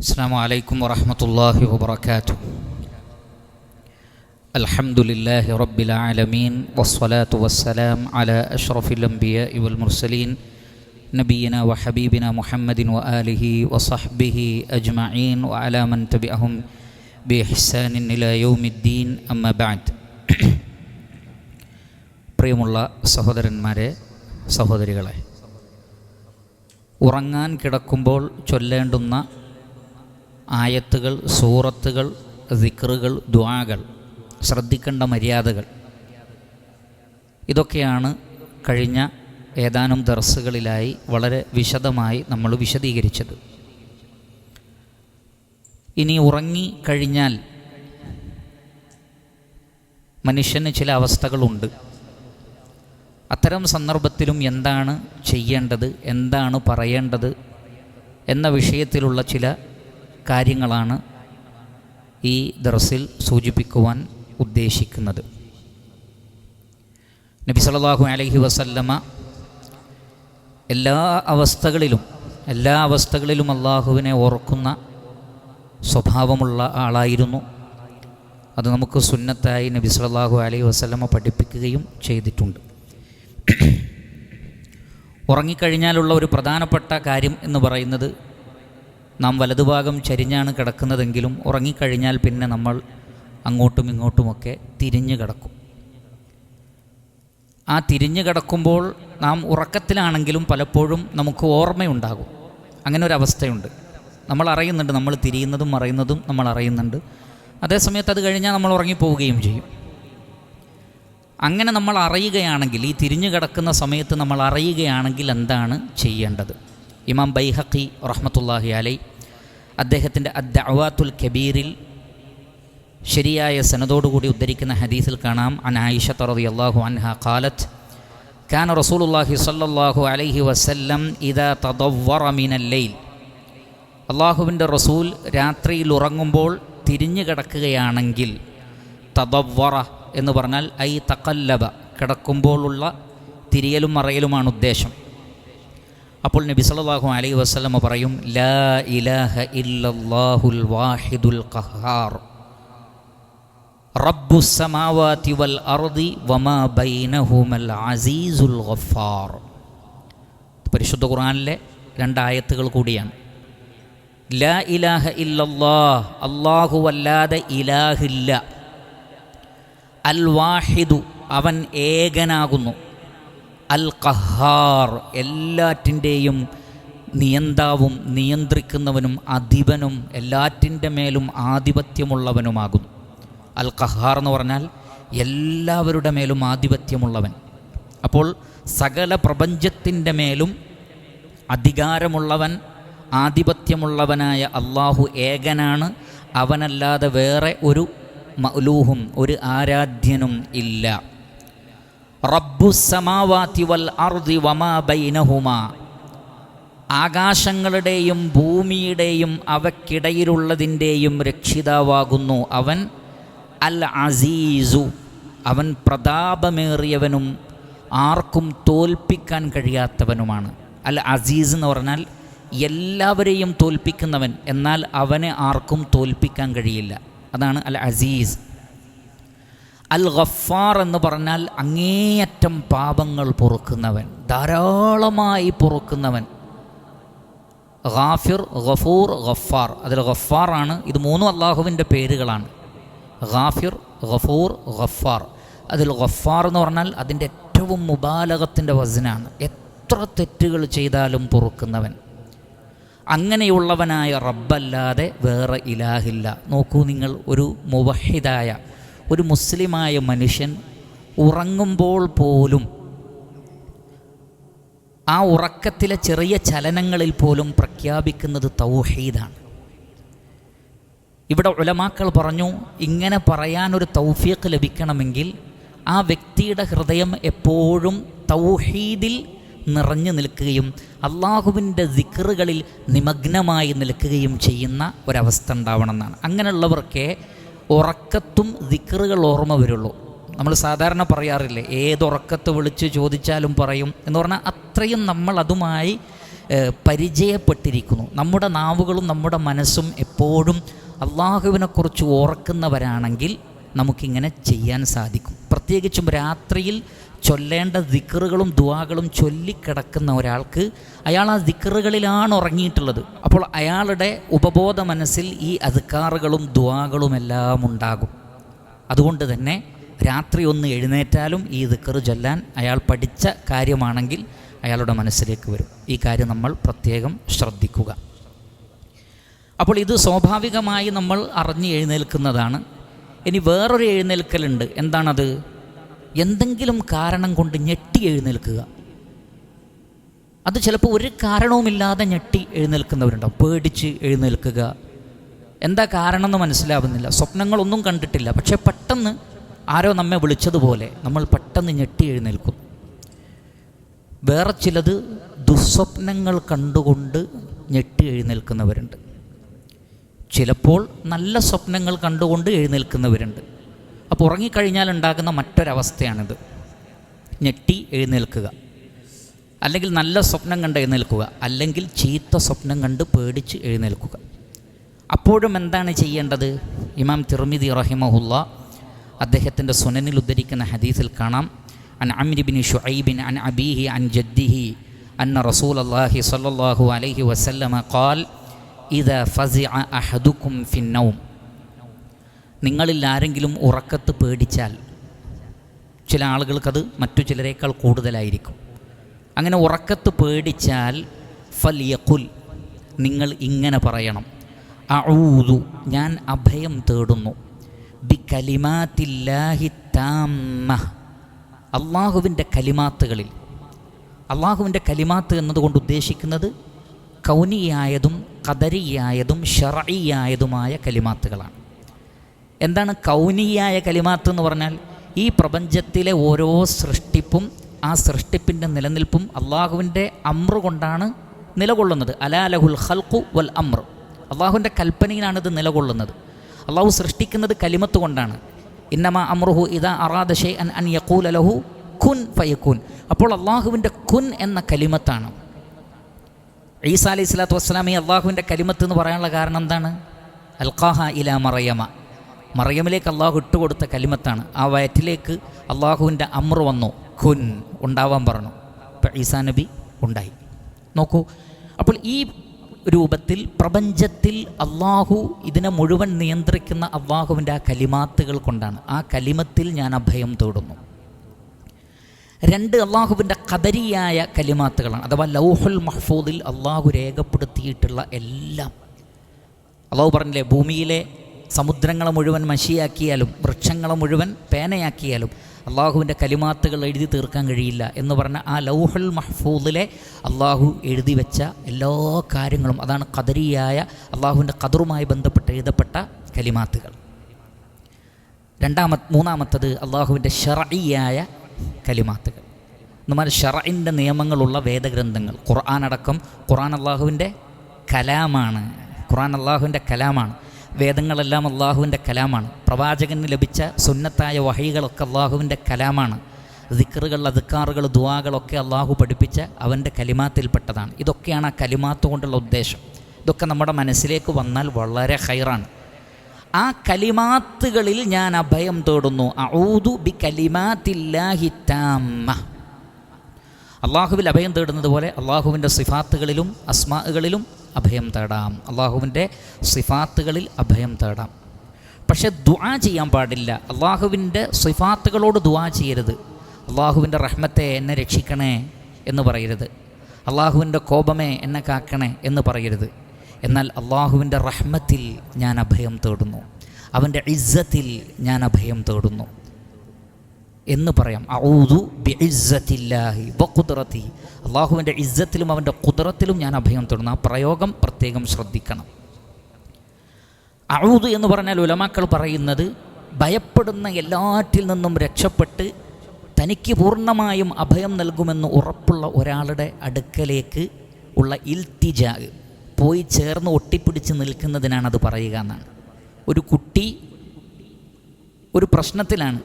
السلام عليكم ورحمة الله وبركاته الحمد لله رب العالمين والصلاة والسلام على أشرف الأنبياء والمرسلين نبينا وحبيبنا محمد وآله وصحبه أجمعين وعلى من تبعهم بإحسان إلى يوم الدين أما بعد പ്രിയമുള്ള സഹോദരന്മാരെ സഹോദരികളെ ഉറങ്ങാൻ കിടക്കുമ്പോൾ ചൊല്ലേണ്ടുന്ന ആയത്തുകൾ സൂറത്തുകൾ ദിക്റുകൾ ദ്വാകൾ ശ്രദ്ധിക്കേണ്ട മര്യാദകൾ. ഇതൊക്കെയാണ് കഴിഞ്ഞ ഏതാനും ദർസുകളിലായി വളരെ വിശദമായി നമ്മൾ വിശദീകരിച്ചത്. ഇനി ഉറങ്ങി കഴിഞ്ഞാൽ മനുഷ്യന് ചില അവസ്ഥകളുണ്ട്. അത്തരം സന്ദർഭത്തിലും എന്താണ് ചെയ്യേണ്ടത് എന്താണ് പറയേണ്ടത് എന്ന വിഷയത്തിലുള്ള ചില കാര്യങ്ങളാണ് ഈ ദർസിൽ സൂചിപ്പിക്കുവാൻ ഉദ്ദേശിക്കുന്നത്. നബി സല്ലല്ലാഹു അലഹി വസല്ലമ എല്ലാ അവസ്ഥകളിലും എല്ലാ അവസ്ഥകളിലും അള്ളാഹുവിനെ ഓർക്കുന്ന സ്വഭാവമുള്ള ആളായിരുന്നു. അത് നമുക്ക് സുന്നത്തായി നബി സല്ലല്ലാഹു അലൈഹി വസല്ലമ പഠിപ്പിക്കുകയും ചെയ്തിട്ടുണ്ട്. ഉറങ്ങിക്കഴിഞ്ഞാലുള്ള ഒരു പ്രധാനപ്പെട്ട കാര്യം എന്ന് പറയുന്നത് നാം വലതുഭാഗം ചരിഞ്ഞാണ് കിടക്കുന്നതെങ്കിലും ഉറങ്ങിക്കഴിഞ്ഞാൽ പിന്നെ നമ്മൾ അങ്ങോട്ടും ഇങ്ങോട്ടുമൊക്കെ തിരിഞ്ഞു കിടക്കും. ആ തിരിഞ്ഞു കിടക്കുമ്പോൾ നാം ഉറക്കത്തിലാണെങ്കിലും പലപ്പോഴും നമുക്ക് ഓർമ്മയുണ്ടാകും. അങ്ങനെ ഒരു അവസ്ഥയുണ്ട് നമ്മൾ അറിയുന്നുണ്ട് നമ്മൾ തിരിയുന്നതും മറയുന്നതും നമ്മൾ അറിയുന്നുണ്ട്. അതേസമയത്ത് അത് കഴിഞ്ഞാൽ നമ്മൾ ഉറങ്ങിപ്പോവുകയും ചെയ്യും. അങ്ങനെ നമ്മൾ അറിയുകയാണെങ്കിൽ ഈ തിരിഞ്ഞു കിടക്കുന്ന സമയത്ത് നമ്മൾ അറിയുകയാണെങ്കിൽ എന്താണ് ചെയ്യേണ്ടത്? ഇമാം ബൈഹക്കി റഹ്മത്തുല്ലാഹി അലൈ അദ്ദേഹത്തിൻ്റെ അദ്ദഅവാത്തുൽ കബീറിൽ ശരിയായ സനതോടുകൂടി ഉദ്ധരിക്കുന്ന ഹദീസിൽ കാണാം അൻ ആയിഷ തറതി അള്ളാഹു അൻഹ ഖാലത്ത് كان رسول الله صلى الله عليه وسلم إذا تضور من الليل അള്ളാഹുവിൻ്റെ റസൂൽ രാത്രിയിൽ ഉറങ്ങുമ്പോൾ തിരിഞ്ഞു കിടക്കുകയാണെങ്കിൽ തദവറ എന്ന് പറഞ്ഞാൽ ഐ തക്കല്ലബ കിടക്കുമ്പോഴുള്ള തിരിയലും മറയലുമാണ് ഉദ്ദേശം അപ്പോൾ നബി സല്ലല്ലാഹു അലൈഹി വസ്ലമ പറയും ലാ ഇലാഹ ഇല്ലല്ലാഹുൽ വാഹിദുൽ ഖഹാർ. റബ്ബു സമാവാതി വൽ അർദി വമാ ബൈനഹുമൽ അസീസുൽ ഗഫാർ. പരിശുദ്ധ ഖുർആനിലെ രണ്ടായത്തുകൾ കൂടിയാണ്. ലാ ഇലാഹ ഇല്ലല്ലാഹ് അല്ലാഹു അല്ലാതെ ഇലാഹില്ല. അൽ വാഹിദു അവൻ ഏകനാകുന്നു. അൽ ഖഹാർ എല്ലാറ്റിന്റെയും നിയന്താവും നിയന്ത്രിക്കുന്നവനും അധിപനും എല്ലാറ്റിന്റെ മേലും ആധിപത്യമുള്ളവനുമാകുന്നു. അൽ ഖഹാർ എന്ന് പറഞ്ഞാൽ എല്ലാവരുടെ മേലും ആധിപത്യമുള്ളവൻ. അപ്പോൾ സകല പ്രപഞ്ചത്തിന്റെ മേലും അധികാരമുള്ളവൻ ആധിപത്യമുള്ളവനായ അള്ളാഹു ഏകനാണ്. അവനല്ലാതെ വേറെ ഒരു മൗലൂഹും ഒരു ആരാധ്യനും ഇല്ല. റബ്ബുസമാവാത്തി വൽ അർദി വമാ ആകാശങ്ങളുടെയും ഭൂമിയുടെയും അവക്കിടയിലുള്ളതിന്റെയും രക്ഷിതാവാകുന്നു അവൻ അൽ അസീസു. അവൻ പ്രതാപമേറിയവനും ആർക്കും തോൽപ്പിക്കാൻ കഴിയാത്തവനുമാണ്. അൽ അസീസ് എന്ന് പറഞ്ഞാൽ എല്ലാവരെയും തോൽപ്പിക്കുന്നവൻ. എന്നാൽ അവനെ ആർക്കും തോൽപ്പിക്കാൻ കഴിയില്ല. അതാണ് അൽ അസീസ്. അൽ ഗഫാർ എന്ന് പറഞ്ഞാൽ അങ്ങേയറ്റം പാപങ്ങൾ പൊറുക്കുന്നവൻ ധാരാളമായി പൊറുക്കുന്നവൻ. ഗാഫിർ ഗഫൂർ ഗഫാർ. അതിൽ ഗഫാറാണ് ഇത് മൂന്നും അള്ളാഹുവിന്റെ പേരുകളാണ്. ഗാഫിർ ഗഫൂർ ഗഫാർ. അതിൽ ഗഫാർ എന്ന് പറഞ്ഞാൽ അതിന്റെ ഏറ്റവും മുബാലകത്തിന്റെ വസനാണ് എത്ര തെറ്റുകൾ ചെയ്താലും പൊറുക്കുന്നവൻ. അങ്ങനെയുള്ളവനായ റബ്ബല്ലാതെ വേറെ ഇലാഹില്ല. നോക്കൂ നിങ്ങൾ ഒരു മുവഹിദായ ഒരു മുസ്ലിമായ മനുഷ്യൻ ഉറങ്ങുമ്പോൾ പോലും ആ ഉറക്കത്തിലെ ചെറിയ ചലനങ്ങളിൽ പോലും പ്രഖ്യാപിക്കുന്നത് തൗഹീദാണ്. ഇവിടെ ഉലമാക്കൾ പറഞ്ഞു ഇങ്ങനെ പറയാനൊരു തൗഫീഖ് ലഭിക്കണമെങ്കിൽ ആ വ്യക്തിയുടെ ഹൃദയം എപ്പോഴും തൗഹീദിൽ നിറഞ്ഞു നിൽക്കുകയും അള്ളാഹുവിന്റെ ദിക്റുകളിൽ നിമഗ്നമായി നിൽക്കുകയും ചെയ്യുന്ന ഒരവസ്ഥ ഉണ്ടാവണമെന്നാണ്. അങ്ങനെയുള്ളവർക്കേ ഉറക്കത്തും ദിക്കറുകൾ ഓർമ്മ വരുള്ളൂ. നമ്മൾ സാധാരണ പറയാറില്ലേ ഏതുറക്കത്ത് വിളിച്ച് ചോദിച്ചാലും പറയും എന്ന് പറഞ്ഞാൽ അത്രയും നമ്മൾ അതുമായി പരിചയപ്പെട്ടിരിക്കുന്നു. നമ്മുടെ നാവുകളും നമ്മുടെ മനസ്സും എപ്പോഴും അള്ളാഹുവിനെക്കുറിച്ച് ഓർക്കുന്നവരാണെങ്കിൽ നമുക്കിങ്ങനെ ചെയ്യാൻ സാധിക്കും. പ്രത്യേകിച്ചും രാത്രിയിൽ ചൊല്ലേണ്ട ദിക്കറുകളും ദുവാകളും ചൊല്ലിക്കിടക്കുന്ന ഒരാൾക്ക് അയാൾ ആ ദിക്കറുകളിലാണ് ഉറങ്ങിയിട്ടുള്ളത്. അപ്പോൾ അയാളുടെ ഉപബോധ മനസ്സിൽ ഈ അധികാറുകളും ദുവാകളുമെല്ലാം ഉണ്ടാകും. അതുകൊണ്ട് തന്നെ രാത്രി ഒന്ന് എഴുന്നേറ്റാലും ഈ ദിക്കറ് ചൊല്ലാൻ അയാൾ പഠിച്ച കാര്യമാണെങ്കിൽ അയാളുടെ മനസ്സിലേക്ക് വരും. ഈ കാര്യം നമ്മൾ പ്രത്യേകം ശ്രദ്ധിക്കുക. അപ്പോൾ ഇത് സ്വാഭാവികമായി നമ്മൾ അറിഞ്ഞ് എഴുന്നേൽക്കുന്നതാണ്. ഇനി വേറൊരു എഴുന്നേൽക്കലുണ്ട്. എന്താണത്? എന്തെങ്കിലും കാരണം കൊണ്ട് ഞെട്ടി എഴുന്നേൽക്കുക. അത് ചിലപ്പോൾ ഒരു കാരണവുമില്ലാതെ ഞെട്ടി എഴുന്നേൽക്കുന്നവരുണ്ടാവും. പേടിച്ച് എഴുന്നേൽക്കുക. എന്താ കാരണം എന്ന് മനസ്സിലാവുന്നില്ല. സ്വപ്നങ്ങളൊന്നും കണ്ടിട്ടില്ല. പക്ഷേ പെട്ടെന്ന് ആരോ നമ്മെ വിളിച്ചതുപോലെ നമ്മൾ പെട്ടെന്ന് ഞെട്ടി എഴുന്നേൽക്കും വേറെ ചിലത് ദുസ്വപ്നങ്ങൾ കണ്ടുകൊണ്ട് ഞെട്ടി എഴുന്നേൽക്കുന്നവരുണ്ട്. ചിലപ്പോൾ നല്ല സ്വപ്നങ്ങൾ കണ്ടുകൊണ്ട് എഴുന്നേൽക്കുന്നവരുണ്ട്. അപ്പോൾ ഉറങ്ങിക്കഴിഞ്ഞാൽ ഉണ്ടാകുന്ന മറ്റൊരവസ്ഥയാണിത്. ഞെട്ടി എഴുന്നേൽക്കുക. അല്ലെങ്കിൽ നല്ല സ്വപ്നം കണ്ട് എഴുന്നേൽക്കുക. അല്ലെങ്കിൽ ചീത്ത സ്വപ്നം കണ്ട് പേടിച്ച് എഴുന്നേൽക്കുക. അപ്പോഴും എന്താണ് ചെയ്യേണ്ടത്? ഇമാം തിർമിദി റഹിമഹുല്ല അദ്ദേഹത്തിന്റെ സുനനിൽ ഉദ്ധരിക്കുന്ന ഹദീസിൽ കാണാം. അൻ അമിരിബിൻ ഷുഐബിൻ അൻ അബീഹി അൻ ജദ്ദിഹി അന്ന റസൂൽ അള്ളാഹി സല്ലാഹു അലൈഹി വസല്ലമ കാൽ ഇത് ഫസി അഹദുക്കും ഫിന്നവും നിങ്ങളിൽ ആരെങ്കിലും ഉറക്കത്ത് പേടിച്ചാൽ ചില ആളുകൾക്കത് മറ്റു ചിലരേക്കാൾ കൂടുതലായിരിക്കും. അങ്ങനെ ഉറക്കത്ത് പേടിച്ചാൽ ഫൽ യഖുൽ നിങ്ങൾ ഇങ്ങനെ പറയണം അഊദു ഞാൻ അഭയം തേടുന്നു ബി കലിമാത്തില്ലാഹി താമ്മ. അള്ളാഹുവിന്റെ കലിമാത്തുകളിൽ അള്ളാഹുവിന്റെ കലിമാത്ത് എന്നതുകൊണ്ട് ഉദ്ദേശിക്കുന്നത് കൗനിയായതും കദരിയായതും ഷറയിയായതുമായ കലിമാത്തുകളാണ്. എന്താണ് കൗനിയായ കലിമാത്ത് എന്ന് പറഞ്ഞാൽ ഈ പ്രപഞ്ചത്തിലെ ഓരോ സൃഷ്ടിപ്പും ആ സൃഷ്ടിപ്പിന്റെ നിലനിൽപ്പും അള്ളാഹുവിന്റെ അമ്ര കൊണ്ടാണ് നിലകൊള്ളുന്നത്. അലാലഹുൽ ഖൽഖു വൽ അമ്ര. അള്ളാഹുവിന്റെ കൽപ്പനയിലാണ് ഇത് നിലകൊള്ളുന്നത്. അള്ളാഹു സൃഷ്ടിക്കുന്നത് കലിമത്ത് കൊണ്ടാണ്. ഇന്നമ അമ്രുഹു ഇതാ അറാദ അൻ അൻ യക്കൂൽ അലഹു ഖുൻ ഫയക്കുൻ അപ്പോൾ അള്ളാഹുവിന്റെ കുൻ എന്ന കലിമത്താണ്. ഈസ അലൈഹി സ്വലാത്തു വസ്സലാമി അള്ളാഹുവിന്റെ കലിമത്ത് എന്ന് പറയാനുള്ള കാരണം എന്താണ്? അൽഖാഹ ഇല മറയമ. മറിയമിലേക്ക് അള്ളാഹു ഇട്ടുകൊടുത്ത കലിമത്താണ്. ആ വയറ്റിലേക്ക് അള്ളാഹുവിന്റെ അമ്ര വന്നു. ഖുൻ ഉണ്ടാവാൻ പറഞ്ഞു. ഈസാ നബി ഉണ്ടായി. നോക്കൂ അപ്പോൾ ഈ രൂപത്തിൽ പ്രപഞ്ചത്തിൽ അള്ളാഹു ഇതിനെ മുഴുവൻ നിയന്ത്രിക്കുന്ന അള്ളാഹുവിന്റെ ആ കലിമാത്തുകൾ കൊണ്ടാണ്. ആ കലിമത്തിൽ ഞാൻ അഭയം തേടുന്നു. രണ്ട് അള്ളാഹുവിന്റെ കദരിയായ കലിമാത്തുകളാണ്. അഥവാ ലൗഹുൽ മഹ്ഫൂദിൽ അള്ളാഹു രേഖപ്പെടുത്തിയിട്ടുള്ള എല്ലാം. അള്ളാഹു പറഞ്ഞില്ലേ ഭൂമിയിലെ സമുദ്രങ്ങളെ മുഴുവൻ മഷിയാക്കിയാലും വൃക്ഷങ്ങളെ മുഴുവൻ പേനയാക്കിയാലും അള്ളാഹുവിന്റെ കലിമാത്തുകൾ എഴുതി തീർക്കാൻ കഴിയില്ല എന്ന് പറഞ്ഞ ആ ലൗഹുൽ മഹ്ഫൂദിലെ അള്ളാഹു എഴുതി വെച്ച എല്ലാ കാര്യങ്ങളും അതാണ് കദരിയായ അള്ളാഹുവിന്റെ കദറുമായി ബന്ധപ്പെട്ട് എഴുതപ്പെട്ട കലിമാത്തുകൾ. രണ്ടാമ മൂന്നാമത്തത് അള്ളാഹുവിന്റെ ഷറയിയായ കലിമാത്തുകൾ. എന്നാൽ ഷറയിന്റെ നിയമങ്ങളുള്ള വേദഗ്രന്ഥങ്ങൾ ഖുർആൻ അടക്കം ഖുർആൻ അള്ളാഹുവിന്റെ കലാമാണ് ഖുർആൻ അള്ളാഹുവിന്റെ കലാമാണ്. വേദങ്ങളെല്ലാം അള്ളാഹുവിന്റെ കലാമാണ്. പ്രവാചകന് ലഭിച്ച സുന്നത്തായ വഹൈകളൊക്കെ അള്ളാഹുവിന്റെ കലാമാണ്. ദിക്കറുകൾ അധിക്കാറുകൾ ദുവാകളൊക്കെ അള്ളാഹു പഠിപ്പിച്ച അവന്റെ കലിമാത്തിൽപ്പെട്ടതാണ്. ഇതൊക്കെയാണ് ആ കലിമാത്ത് കൊണ്ടുള്ള ഉദ്ദേശം. ഇതൊക്കെ നമ്മുടെ മനസ്സിലേക്ക് വന്നാൽ വളരെ ഹൈറാണ് ആ കലിമാത്തുകളിൽ ഞാൻ അഭയം തേടുന്നു. ഔദു ബി കലിമാത്തില്ലാഹി താമ്മ അള്ളാഹുവിൽ അഭയം തേടുന്നത് പോലെ അള്ളാഹുവിന്റെ സിഫാത്തുകളിലും അസ്മാകളിലും അഭയം തേടാം. അള്ളാഹുവിന്റെ സിഫാത്തുകളിൽ അഭയം തേടാം. പക്ഷെ ദുആ ചെയ്യാൻ പാടില്ല. അള്ളാഹുവിന്റെ സിഫാത്തുകളോട് ദുആ ചെയ്യരുത്. അള്ളാഹുവിന്റെ റഹ്മത്തെ എന്നെ രക്ഷിക്കണേ എന്ന് പറയരുത്. അള്ളാഹുവിന്റെ കോപമേ എന്നെ കാക്കണേ എന്ന് പറയരുത്. എന്നാൽ അള്ളാഹുവിന്റെ റഹ്മത്തിൽ ഞാൻ അഭയം തേടുന്നു. അവന്റെ ഇസ്സത്തിൽ ഞാൻ അഭയം തേടുന്നു. എന്ന് പറയാം. ഔദു ബി ഇസ്സത്തില്ലാഹി വ കുദ്റത്തി അള്ളാഹുവിന്റെ ഇസ്സത്തിലും അവന്റെ കുതിറത്തിലും ഞാൻ അഭയം തേടുന്നു. ആ പ്രയോഗം പ്രത്യേകം ശ്രദ്ധിക്കണം. ഔദു എന്ന് പറഞ്ഞാൽ ഉലമാക്കൾ പറയുന്നത് ഭയപ്പെടുന്ന എല്ലാറ്റിൽ നിന്നും രക്ഷപ്പെട്ട് തനിക്ക് പൂർണമായും അഭയം നൽകുമെന്ന് ഉറപ്പുള്ള ഒരാളുടെ അടുക്കലേക്ക് ഉള്ള ഇൽത്തിജാ പോയി ചേർന്ന് ഒട്ടിപ്പിടിച്ച് നിൽക്കുന്നതിനാണ് അത് പറയുക എന്നാണ്. ഒരു കുട്ടി ഒരു പ്രശ്നത്തിലാണ്.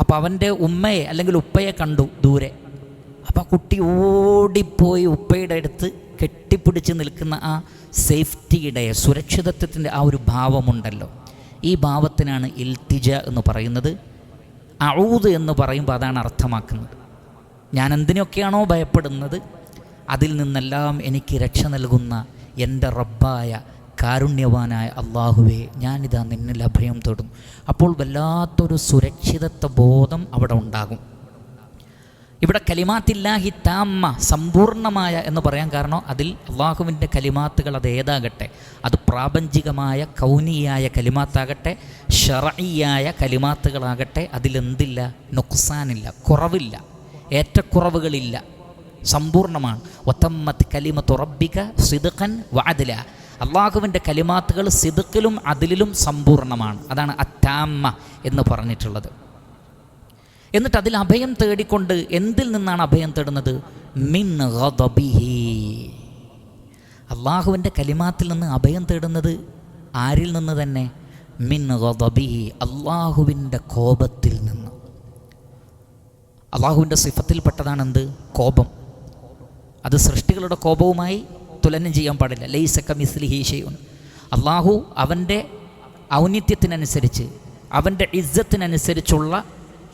അപ്പോൾ അവന്റെ ഉമ്മയെ അല്ലെങ്കിൽ ഉപ്പയെ കണ്ടു ദൂരെ. അപ്പോൾ ആ കുട്ടി ഓടിപ്പോയി ഉപ്പയുടെ അടുത്ത് കെട്ടിപ്പിടിച്ച് നിൽക്കുന്ന ആ സേഫ്റ്റിയുടെ സുരക്ഷിതത്വത്തിന്റെ ആ ഒരു ഭാവമുണ്ടല്ലോ. ഈ ഭാവത്തിനാണ് ഇൽത്തിജ എന്ന് പറയുന്നത്. അഴൂത് എന്ന് പറയുമ്പോൾ അതാണ് അർത്ഥമാക്കുന്നത്. ഞാൻ എന്തിനൊക്കെയാണോ ഭയപ്പെടുന്നത് അതിൽ നിന്നെല്ലാം എനിക്ക് രക്ഷ നൽകുന്ന എന്റെ റബ്ബായ കാരുണ്യവാനായ അള്ളാഹുവേ ഞാനിതാ നിന്നിൽ അഭയം തൊടും. അപ്പോൾ വല്ലാത്തൊരു സുരക്ഷിതത്വ ബോധം അവിടെ ഉണ്ടാകും. ഇവിടെ കലിമാത്തില്ലാഹി താമ്മ സമ്പൂർണമായ എന്ന് പറയാൻ കാരണം അതിൽ അള്ളാഹുവിന്റെ കലിമാത്തുകൾ അത് ഏതാകട്ടെ? അത് പ്രാപഞ്ചികമായ കൗനിയായ കലിമാത്താകട്ടെ ഷറയിയായ കലിമാത്തുകളാകട്ടെ അതിലെന്തില്ല? നുക്സാനില്ല കുറവില്ല ഏറ്റക്കുറവുകളില്ല സമ്പൂർണമാണ് ഒത്തമ്മത്ത് കലിമ തുറബിക സിദുഖൻ വാതില അള്ളാഹുവിന്റെ കലിമാത്തുകൾ സിദുക്കിലും അതിലും സമ്പൂർണമാണ് അതാണ് അറ്റാമ്മ എന്ന് പറഞ്ഞിട്ടുള്ളത്. എന്നിട്ട് അതിൽ അഭയം തേടിക്കൊണ്ട് എന്തിൽ നിന്നാണ് അഭയം തേടുന്നത്? മിൻ അള്ളാഹുവിന്റെ കലിമാത്തിൽ നിന്ന് അഭയം തേടുന്നത് ആരിൽ നിന്ന് തന്നെ? മിൻ ഗദബിഹി അള്ളാഹുവിന്റെ കോപത്തിൽ നിന്ന്. അള്ളാഹുവിന്റെ സിഫത്തിൽപ്പെട്ടതാണെന്ത്? കോപം. അത് സൃഷ്ടികളുടെ കോപവുമായി തുലനം ചെയ്യാൻ പാടില്ല. ലൈസക്ക മിസ്ലി ഹീഷയുൻ അള്ളാഹു അവന്റെ ഔന്നിത്യത്തിനനുസരിച്ച് അവന്റെ ഇജ്ജത്തിനനുസരിച്ചുള്ള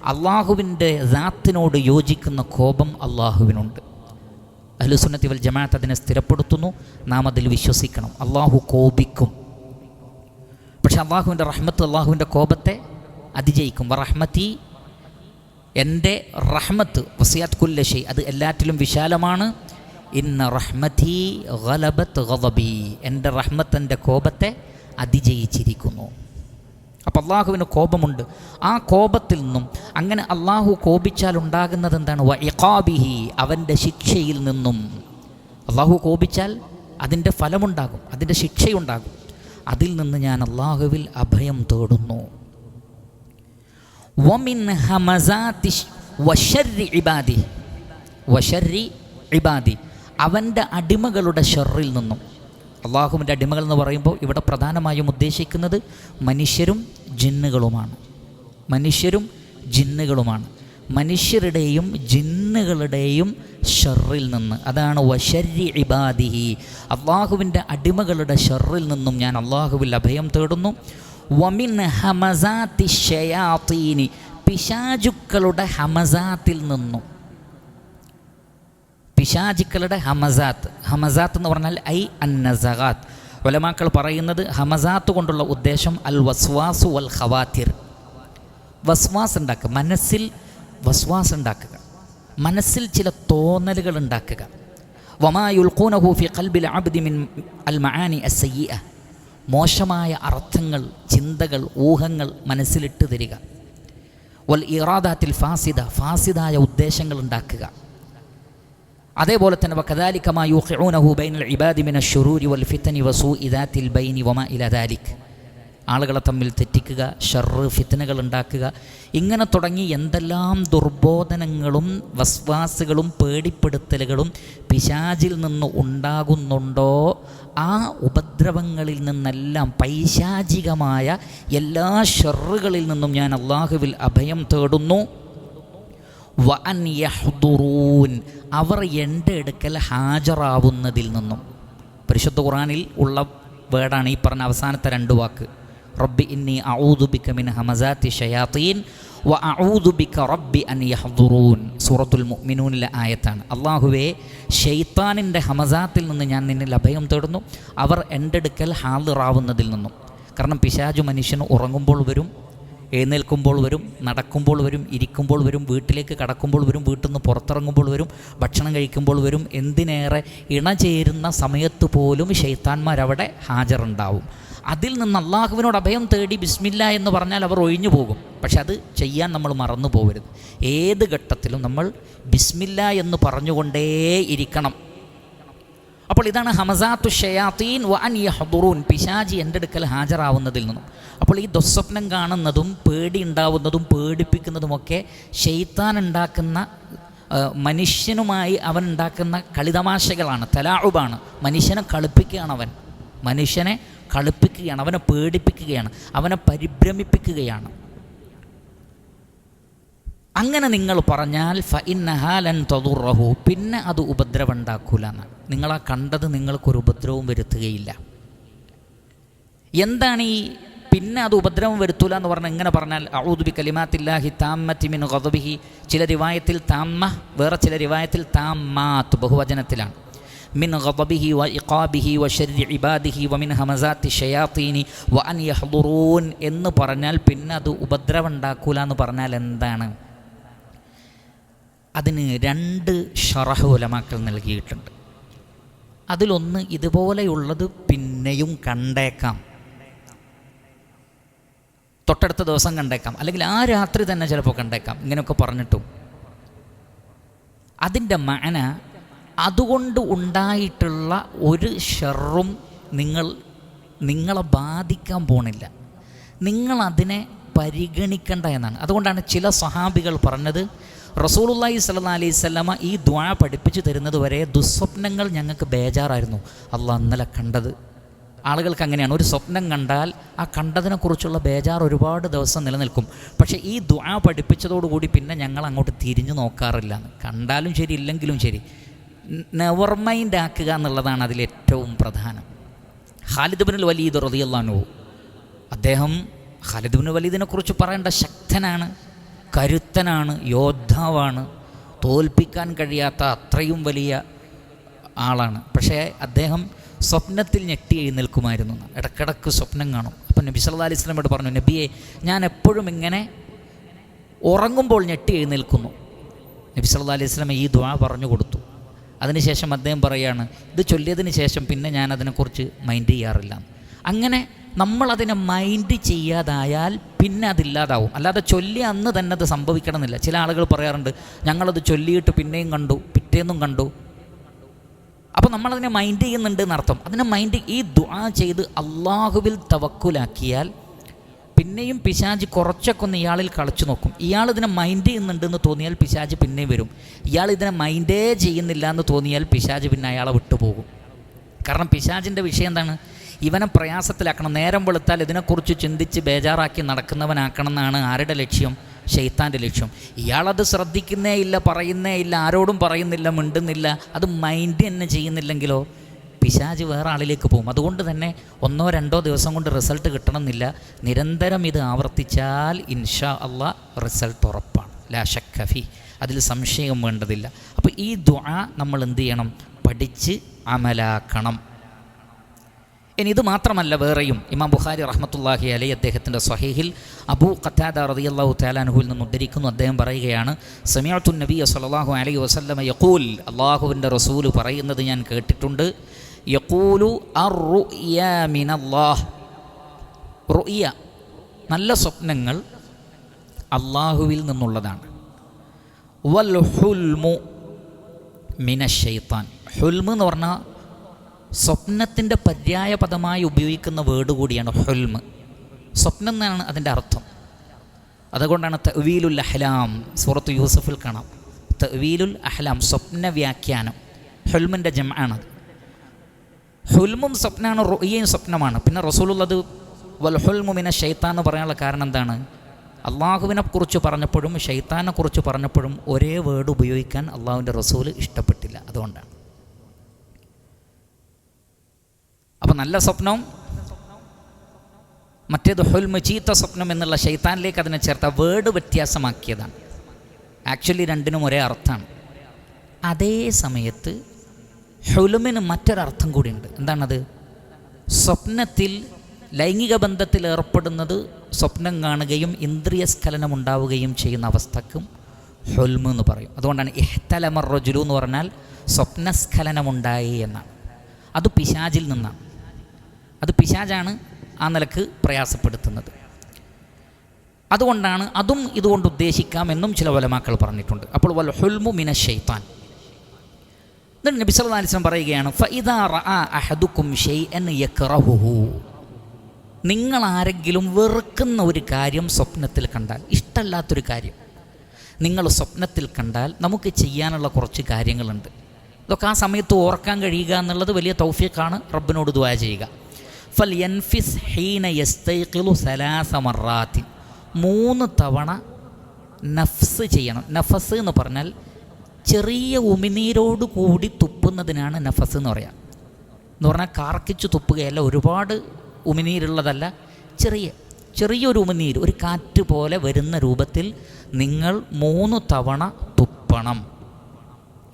അള്ളാഹുവിന്റെ ദാത്തിനോട് യോജിക്കുന്ന കോപം അള്ളാഹുവിനുണ്ട്. അഹ്ലുസുന്നത്തി വൽ ജമാഅത്ത് അതിനെ സ്ഥിരപ്പെടുത്തുന്നു. നാം അതിൽ വിശ്വസിക്കണം. അള്ളാഹു കോപിക്കും. പക്ഷെ അള്ളാഹുവിന്റെ റഹ്മത്ത് അള്ളാഹുവിന്റെ കോപത്തെ അതിജയിക്കും. റഹ്മത്തി എന്റെ റഹ്മത്ത് വസിയാത്ത് കുല്ലശി അത് എല്ലാറ്റിലും വിശാലമാണ്. ഇന്ന റഹ്മത്തി ഗലബത്ത് ഗലബി എന്റെ റഹ്മത്ത് എന്റെ കോപത്തെ അതിജയിച്ചിരിക്കുന്നു. അപ്പം അള്ളാഹുവിന് കോപമുണ്ട്. ആ കോപത്തിൽ നിന്നും അങ്ങനെ അള്ളാഹു കോപിച്ചാൽ ഉണ്ടാകുന്നത് എന്താണ്? വഇഖാബിഹി അവന്റെ ശിക്ഷയിൽ നിന്നും. അള്ളാഹു കോപിച്ചാൽ അതിന്റെ ഫലമുണ്ടാകും അതിന്റെ ശിക്ഷയുണ്ടാകും. അതിൽ നിന്ന് ഞാൻ അള്ളാഹുവിൽ അഭയം തേടുന്നു. വമിൻ ഹമസാതി വശർരി ഇബാദി. വശർരി ഇബാദി. അവന്റെ അടിമകളുടെ ഷെറിൽ നിന്നും. അള്ളാഹുവിന്റെ അടിമകൾ എന്ന് പറയുമ്പോൾ ഇവിടെ പ്രധാനമായും ഉദ്ദേശിക്കുന്നത് മനുഷ്യരും ജിന്നുകളുമാണ്. മനുഷ്യരും ജിന്നുകളുമാണ്. മനുഷ്യരുടെയും ജിന്നുകളുടെയും ഷെറിൽ നിന്ന്. അതാണ് വശരി ഇബാദിഹി. അള്ളാഹുവിന്റെ അടിമകളുടെ ഷെറിൽ നിന്നും ഞാൻ അള്ളാഹുവിൽ അഭയം തേടുന്നു. വമിൻ ഹമസാത്തി ഷയാത്തീനി പിശാചുക്കളുടെ ഹമസാത്തിൽ നിന്നും. പിശാചുക്കളുടെ ഹമസാത്ത്. ഹമസാത്ത് എന്ന് പറഞ്ഞാൽ ഐ അന്നസഹാത്ത്. ഒലമാക്കൾ പറയുന്നത് ഹമസാത്ത് കൊണ്ടുള്ള ഉദ്ദേശം അൽ വസ്വാസു വൽ ഹവാത്തിർ വസ്വാസ് ഉണ്ടാക്കുക. മനസ്സിൽ വസ്വാസ് ഉണ്ടാക്കുക. മനസ്സിൽ ചില തോന്നലുകൾ ഉണ്ടാക്കുക. വമായുൽക്കൂനഹൂഫി കൽബിൽ ഖൽബിൽ അബ്ദി മിൻ അൽ മഹാനി അസയ്യ മോശമായ അർത്ഥങ്ങൾ ചിന്തകൾ ഊഹങ്ങൾ മനസ്സിലിട്ട് തരിക. വൽ ഇറാദാത്തിൽ ഫാസിദ. ഫാസിദായ ഉദ്ദേശങ്ങൾ ഉണ്ടാക്കുക. അതേപോലെ തന്നെ ദാലിക്. ആളുകളെ തമ്മിൽ തെറ്റിക്കുക ഷർറ് ഫിത്തനകൾ ഉണ്ടാക്കുക ഇങ്ങനെ തുടങ്ങി എന്തെല്ലാം ദുർബോധനങ്ങളും വസ്വാസുകളും പേടിപ്പെടുത്തലുകളും പിശാചിൽ നിന്ന് ഉണ്ടാകുന്നുണ്ടോ? ആ ഉപദ്രവങ്ങളിൽ നിന്നെല്ലാം പൈശാചികമായ എല്ലാ ഷെറുകളിൽ നിന്നും ഞാൻ അള്ളാഹുവിൽ അഭയം തേടുന്നു. വഅൻ യഹ്ദുറൂൻ. അവർ എന്റെ അടുക്കൽ ഹാജറാവുന്നതിൽ നിന്നും. പരിശുദ്ധ ഖുറാനിൽ ഉള്ള വേർഡാണ് ഈ പറഞ്ഞ അവസാനത്തെ രണ്ട് വാക്ക്. റബ്ബി ഇന്നി അഊദു ബിക മിൻ ഹമസാത്തി ഷയാത്തീൻ വ ബിക റബ്ബി അൻ യഹ്ദുറൂൻ. സൂറത്തുൽ മുഅ്മിനൂനിലെ ആയത്താണ്. അള്ളാഹുവേ ഷെയ്ത്താനിന്റെ ഹമസാത്തിൽ നിന്ന് ഞാൻ നിന്നിൽ അഭയം തേടുന്നു. അവർ എന്റെ അടുക്കൽ ഹാളിറാവുന്നതിൽ നിന്നും. കാരണം പിശാജു മനുഷ്യന് ഉറങ്ങുമ്പോൾ വരും എഴുന്നേൽക്കുമ്പോൾ വരും നടക്കുമ്പോൾ വരും ഇരിക്കുമ്പോൾ വരും വീട്ടിലേക്ക് കടക്കുമ്പോൾ വരും വീട്ടിൽ നിന്ന് പുറത്തിറങ്ങുമ്പോൾ വരും ഭക്ഷണം കഴിക്കുമ്പോൾ വരും എന്തിനേറെ ഇണചേരുന്ന സമയത്ത് പോലും ഷെയ്ത്താന്മാരവിടെ ഹാജറുണ്ടാവും അതിൽ നിന്ന് അള്ളാഹുവിനോട് അഭയം തേടി ബിസ്മില്ല എന്ന് പറഞ്ഞാൽ അവർ ഒഴിഞ്ഞു പോകും. പക്ഷെ അത് ചെയ്യാൻ നമ്മൾ മറന്നു പോകരുത് ഏത് ഘട്ടത്തിലും നമ്മൾ ബിസ്മില്ല എന്ന് പറഞ്ഞുകൊണ്ടേ ഇരിക്കണം. അപ്പോൾ ഇതാണ് ഹമസാത്തു ഷയാത്തീൻ വ അൻ യഹ്ദുറൂൻ. പിശാജി എന്റെ അടുക്കൽ ഹാജരാവുന്നതിൽ നിന്നും. അപ്പോൾ ഈ ദുസ്വപ്നം കാണുന്നതും പേടി ഉണ്ടാവുന്നതും പേടിപ്പിക്കുന്നതുമൊക്കെ ഷെയ്ത്താൻ ഉണ്ടാക്കുന്ന മനുഷ്യനുമായി അവൻ ഉണ്ടാക്കുന്ന കളിതമാശകളാണ്. തലാഉബാണ്. മനുഷ്യനെ കളിപ്പിക്കുകയാണ് അവൻ. മനുഷ്യനെ കളിപ്പിക്കുകയാണ്. അവനെ പേടിപ്പിക്കുകയാണ്. അവനെ പരിഭ്രമിപ്പിക്കുകയാണ്. അങ്ങനെ നിങ്ങൾ പറഞ്ഞാൽ ഫ ഇന്നഹാലൻ തതുറഹു പിന്നെ അത് ഉപദ്രവം ഉണ്ടാക്കൂല എന്നാണ് നിങ്ങളാ കണ്ടത് നിങ്ങൾക്കൊരു ഉപദ്രവവും വരുത്തുകയില്ല. എന്താണ് ഈ പിന്നെ അത് ഉപദ്രവം വരുത്തൂല എന്ന് പറഞ്ഞാൽ ഇങ്ങനെ പറഞ്ഞാൽ ഔദുബി കലിമാത്തില്ലാഹി താമ്മത്തി മിൻ ഗദബിഹി. ചില റിവായത്തിൽ താമ്മ വേറെ ചില റിവായത്തിൽ താമ്മാത്ത് ബഹുവചനത്തിലാണ്. മിൻ ഗതബിഹി വ ഇഖാബിഹി വ ശർരി ഇബാദിഹി വ മിൻ ഹമസാത്തി ഷയാത്തീനി വ അൻ യഹ്ദുറൂൻ. എന്ന് പറഞ്ഞാൽ പിന്നെ അത് ഉപദ്രവം ഉണ്ടാക്കൂല എന്ന് പറഞ്ഞാൽ എന്താണ്? അതിന് രണ്ട് ഷറഹ് ഉലമാക്കൾ നൽകിയിട്ടുണ്ട്. അതിലൊന്ന് ഇതുപോലെയുള്ളത് പിന്നെയും കണ്ടേക്കാം. തൊട്ടടുത്ത ദിവസം കണ്ടേക്കാം. അല്ലെങ്കിൽ ആ രാത്രി തന്നെ ചിലപ്പോൾ കണ്ടേക്കാം. ഇങ്ങനെയൊക്കെ പറഞ്ഞിട്ടും. അതിന്റെ മന അതുകൊണ്ട് ഉണ്ടായിട്ടുള്ള ഒരു ഷെറും നിങ്ങൾ നിങ്ങളെ ബാധിക്കാൻ പോണില്ല. നിങ്ങളതിനെ പരിഗണിക്കേണ്ട എന്നാണ്. അതുകൊണ്ടാണ് ചില സഹാബികൾ പറഞ്ഞത് റസൂലുള്ളാഹി സ്വല്ലല്ലാഹി അലൈഹി സ്വലമ ഈ ദ്വാ പഠിപ്പിച്ചു തരുന്നത് വരെ ദുസ്വപ്നങ്ങൾ ഞങ്ങൾക്ക് ബേജാറായിരുന്നു. അള്ളാഹ് ഇന്നലെ കണ്ടത്. ആളുകൾക്ക് അങ്ങനെയാണ്. ഒരു സ്വപ്നം കണ്ടാൽ ആ കണ്ടതിനെക്കുറിച്ചുള്ള ബേജാർ ഒരുപാട് ദിവസം നിലനിൽക്കും. പക്ഷേ ഈ ദ്വാ പഠിപ്പിച്ചതോടുകൂടി പിന്നെ ഞങ്ങൾ അങ്ങോട്ട് തിരിഞ്ഞു നോക്കാറില്ല. കണ്ടാലും ശരി ഇല്ലെങ്കിലും ശരി. നെവർ മൈൻഡ് ആക്കുക എന്നുള്ളതാണ് അതിലേറ്റവും പ്രധാനം. ഖാലിദ് ബിൻ വലീദ് റളിയല്ലാഹു അദ്ദേഹം ഖാലിദ് വലീദിനെക്കുറിച്ച് പറയേണ്ട ശക്തനാണ്. കരുത്തനാണ് യോദ്ധാവാണ് തോൽപ്പിക്കാൻ കഴിയാത്ത അത്രയും വലിയ ആളാണ്. പക്ഷേ അദ്ദേഹം സ്വപ്നത്തിൽ ഞെട്ടി എഴുന്നേൽക്കുമായിരുന്നു. നിൽക്കുമായിരുന്നു ഇടക്കിടക്ക് സ്വപ്നം കാണും. അപ്പം നബി സല്ലാ അലൈഹി ഇസ്ലാമോട് പറഞ്ഞു നബിയെ ഞാൻ എപ്പോഴും ഇങ്ങനെ ഉറങ്ങുമ്പോൾ ഞെട്ടി എഴുന്നേൽക്കുന്നു. നബി സല്ലാ അലൈഹി വസല്ലമ ഈ ദ്വാ പറഞ്ഞു കൊടുത്തു. അതിനുശേഷം അദ്ദേഹം പറയാണ് ഇത് ചൊല്ലിയതിന് ശേഷം പിന്നെ ഞാൻ അതിനെക്കുറിച്ച് മൈൻഡ് ചെയ്യാറില്ല. അങ്ങനെ നമ്മളതിനെ മൈൻഡ് ചെയ്യാതായാൽ പിന്നെ അതില്ലാതാവും. അല്ലാതെ ചൊല്ലി അന്ന് തന്നെ അത് സംഭവിക്കണമെന്നില്ല. ചില ആളുകൾ പറയാറുണ്ട് ഞങ്ങളത് ചൊല്ലിയിട്ട് പിന്നെയും കണ്ടു പിറ്റേന്നും കണ്ടു. അപ്പോൾ നമ്മളതിനെ മൈൻഡ് ചെയ്യുന്നുണ്ട് എന്നർത്ഥം. അതിനെ മൈൻഡ് ഈ ദുആ ചെയ്ത് അള്ളാഹുവിൽ തവക്കുലാക്കിയാൽ പിന്നെയും പിശാജ് കുറച്ചൊക്കെ ഒന്ന് ഇയാളിൽ കളിച്ചു നോക്കും. ഇയാൾ ഇതിനെ മൈൻഡ് ചെയ്യുന്നുണ്ട് എന്ന് തോന്നിയാൽ പിശാജ് പിന്നെയും വരും. ഇയാൾ ഇതിനെ മൈൻഡേ ചെയ്യുന്നില്ല എന്ന് തോന്നിയാൽ പിശാജ് പിന്നെ അയാളെ വിട്ടുപോകും. കാരണം പിശാജിന്റെ വിഷയം എന്താണ്? ഇവനെ പ്രയാസത്തിലാക്കണം. നേരം വെളുത്താൽ ഇതിനെക്കുറിച്ച് ചിന്തിച്ച് ബേജാറാക്കി നടക്കുന്നവനാക്കണം എന്നാണ് ആരുടെ ലക്ഷ്യം? ഷെയ്ത്താന്റെ ലക്ഷ്യം. ഇയാളത് ശ്രദ്ധിക്കുന്നേ ഇല്ല പറയുന്നേ ഇല്ല ആരോടും പറയുന്നില്ല മിണ്ടുന്നില്ല. അത് മൈൻഡ് തന്നെ ചെയ്യുന്നില്ലെങ്കിലോ? പിശാജ് വേറെ ആളിലേക്ക് പോകും. അതുകൊണ്ട് തന്നെ ഒന്നോ രണ്ടോ ദിവസം കൊണ്ട് റിസൾട്ട് കിട്ടണമെന്നില്ല. നിരന്തരം ഇത് ആവർത്തിച്ചാൽ ഇൻഷാ അള്ളാ റിസൾട്ട് ഉറപ്പാണ്. ലാ ഷക്കഫി അതിൽ സംശയം വേണ്ടതില്ല. അപ്പോൾ ഈ ദ്വാ നമ്മൾ എന്ത് ചെയ്യണം? പഠിച്ച് അമലാക്കണം. ഇനി ഇത് മാത്രമല്ല വേറെയും. ഇമാം ബുഖാരി റഹ്മത്തുല്ലാഹി അലൈ അദ്ദേഹത്തിന്റെ സ്വഹീഹിൽ അബൂ ഖത്താദ റളിയല്ലാഹു തലാനുഹുവിൽ നിന്ന് ഉദ്ധരിക്കുന്നു. അദ്ദേഹം പറയുകയാണ് സമിയാത്തു നബി സല്ലല്ലാഹു അലൈ വസല്ലമ യക്കൂൽ അള്ളാഹുവിന്റെ റസൂൽ പറയുന്നത് ഞാൻ കേട്ടിട്ടുണ്ട്. യക്കൂലു റുയ നല്ല സ്വപ്നങ്ങൾ അള്ളാഹുവിൽ നിന്നുള്ളതാണ്. വൽ ഹുൽമു മിന ഷെയ്ത്താൻ ഹുൽമ് എന്ന് പറഞ്ഞാൽ സ്വപ്നത്തിന്റെ പര്യായ പദമായി ഉപയോഗിക്കുന്ന വേർഡ് കൂടിയാണ് ഹൊൽമ്. സ്വപ്നം എന്നാണ് അതിന്റെ അർത്ഥം. അതുകൊണ്ടാണ് തവീലുൽ അഹ്ലാം സൂറത്ത് യൂസഫിൽ കാണാം. തവീലുൽ അഹ്ലാം സ്വപ്ന വ്യാഖ്യാനം. ഹുൽമിന്റെ ജമാണത് ഹുൽമും സ്വപ്നമാണ് റൊയ്യയും സ്വപ്നമാണ്. പിന്നെ റസൂലുള്ളത് വൽ ഹുൽമുമിനെ ഷെയ്ത്താൻ എന്ന് പറയാനുള്ള കാരണം എന്താണ്? അള്ളാഹുവിനെ കുറിച്ച് പറഞ്ഞപ്പോഴും ഷെയ്ത്താനെ കുറിച്ച് പറഞ്ഞപ്പോഴും ഒരേ വേർഡ് ഉപയോഗിക്കാൻ അള്ളാഹുവിന്റെ റസൂൽ ഇഷ്ടപ്പെട്ടില്ല. അതുകൊണ്ടാണ്. അപ്പം നല്ല സ്വപ്നം? മറ്റേത് ഹൊൽമ ചീത്ത സ്വപ്നം എന്നുള്ള ശൈത്താനിലേക്ക് അതിനെ ചേർത്ത വേർഡ് വ്യത്യാസമാക്കിയതാണ്. ആക്ച്വലി രണ്ടിനും ഒരേ അർത്ഥമാണ്. അതേ സമയത്ത് ഹുലുമിന് മറ്റൊരർത്ഥം കൂടിയുണ്ട്. എന്താണത്? സ്വപ്നത്തിൽ ലൈംഗിക ബന്ധത്തിൽ ഏർപ്പെടുന്നത് സ്വപ്നം കാണുകയും ഇന്ദ്രിയ സ്ഖലനം ഉണ്ടാവുകയും ചെയ്യുന്ന അവസ്ഥക്കും ഹുൽമ് എന്ന് പറയും. അതുകൊണ്ടാണ് ഇഹ്തലമർ റജുലു എന്ന് പറഞ്ഞാൽ സ്വപ്നസ്ഖലനമുണ്ടായി എന്നാണ്. അത് പിശാചിൽ നിന്നാണ്. അത് പിശാജാണ് ആ നിലയ്ക്ക് പ്രയാസപ്പെടുത്തുന്നത്. അതുകൊണ്ടാണ് അതും ഇതുകൊണ്ട് ഉദ്ദേശിക്കാമെന്നും ചില വലമാക്കൾ പറഞ്ഞിട്ടുണ്ട്. അപ്പോൾ വൽ ഹുൽമു മിന ഷെയ്ത്താൻ എന്നിട്ട് നബി വസല്ലം പറയുകയാണ് ഫഇദാ റഅ അഹദുക്കും ഷൈഅൻ യക്റഹുഹു. നിങ്ങൾ ആരെങ്കിലും വെറുക്കുന്ന ഒരു കാര്യം സ്വപ്നത്തിൽ കണ്ടാൽ ഇഷ്ടമല്ലാത്തൊരു കാര്യം നിങ്ങൾ സ്വപ്നത്തിൽ കണ്ടാൽ നമുക്ക് ചെയ്യാനുള്ള കുറച്ച് കാര്യങ്ങളുണ്ട്. ഇതൊക്കെ ആ സമയത്ത് ഓർക്കാൻ കഴിയുക എന്നുള്ളത് വലിയ തൗഫീഖാണ്. റബ്ബിനോട് ദുആ ചെയ്യുക. ഫൽ യൻഫിസ് ഹീന യസ്തൈഖിലു സലാസ മറാത്തിൻ. മൂന്ന് തവണ നഫ്സ് ചെയ്യണം. നഫസ് എന്ന് പറഞ്ഞാൽ ചെറിയ ഉമിനീരോട് കൂടി തുപ്പുന്നതിനാണ് നഫസ് എന്ന് പറയാം. എന്ന് പറഞ്ഞാൽ കാർക്കിച്ച് തുപ്പുകയല്ല ഒരുപാട് ഉമിനീരുള്ളതല്ല ചെറിയ ചെറിയൊരു ഉമിനീര് ഒരു കാറ്റ് പോലെ വരുന്ന രൂപത്തിൽ നിങ്ങൾ മൂന്ന് തവണ തുപ്പണം.